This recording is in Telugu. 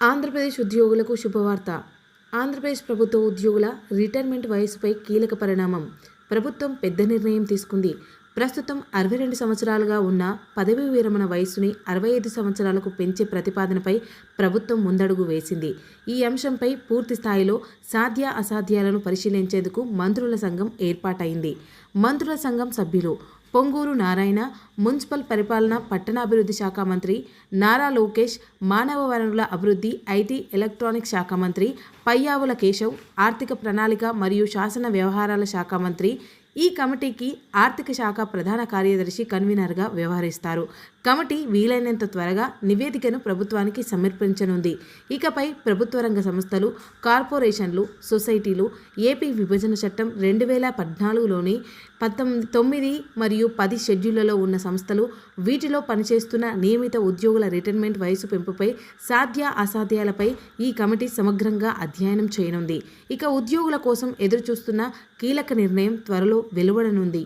ఆంధ్రప్రదేశ్ ఉద్యోగులకు శుభవార్త. ఆంధ్రప్రదేశ్ ప్రభుత్వ ఉద్యోగుల రిటైర్మెంట్ వయసుపై కీలక పరిణామం. ప్రభుత్వం పెద్ద నిర్ణయం తీసుకుంది. ప్రస్తుతం అరవై రెండు సంవత్సరాలుగా ఉన్న పదవీ విరమణ వయసుని అరవై ఐదు సంవత్సరాలకు పెంచే ప్రతిపాదనపై ప్రభుత్వం ముందడుగు వేసింది. ఈ అంశంపై పూర్తి స్థాయిలో సాధ్య అసాధ్యాలను పరిశీలించేందుకు మంత్రుల సంఘం ఏర్పాటైంది. మంత్రుల సంఘం సభ్యులు పొంగూరు నారాయణ మున్సిపల్ పరిపాలన పట్టణాభివృద్ధి శాఖ మంత్రి నారా లోకేష్ మానవ వనరుల అభివృద్ధి ఐటీ ఎలక్ట్రానిక్ శాఖ మంత్రి పయ్యావుల కేశవ్ ఆర్థిక ప్రణాళిక మరియు శాసన వ్యవహారాల శాఖ మంత్రి ఈ కమిటీకి ఆర్థిక శాఖ ప్రధాన కార్యదర్శి కన్వీనర్గా వ్యవహరిస్తారు. కమిటీ వీలైనంత త్వరగా నివేదికను ప్రభుత్వానికి సమర్పించనుంది. ఇకపై ప్రభుత్వ రంగ సంస్థలు కార్పొరేషన్లు సొసైటీలు ఏపీ విభజన చట్టం రెండు వేల పద్నాలుగులోని పంతొమ్మిది తొమ్మిది మరియు పది షెడ్యూళ్ళలో ఉన్న సంస్థలు వీటిలో పనిచేస్తున్న నియమిత ఉద్యోగుల రిటైర్మెంట్ వయసు పెంపుపై సాధ్య అసాధ్యాలపై ఈ కమిటీ సమగ్రంగా అధ్యయనం చేయనుంది. ఇక ఉద్యోగుల కోసం ఎదురుచూస్తున్న కీలక నిర్ణయం త్వరలో వెలువడనుంది.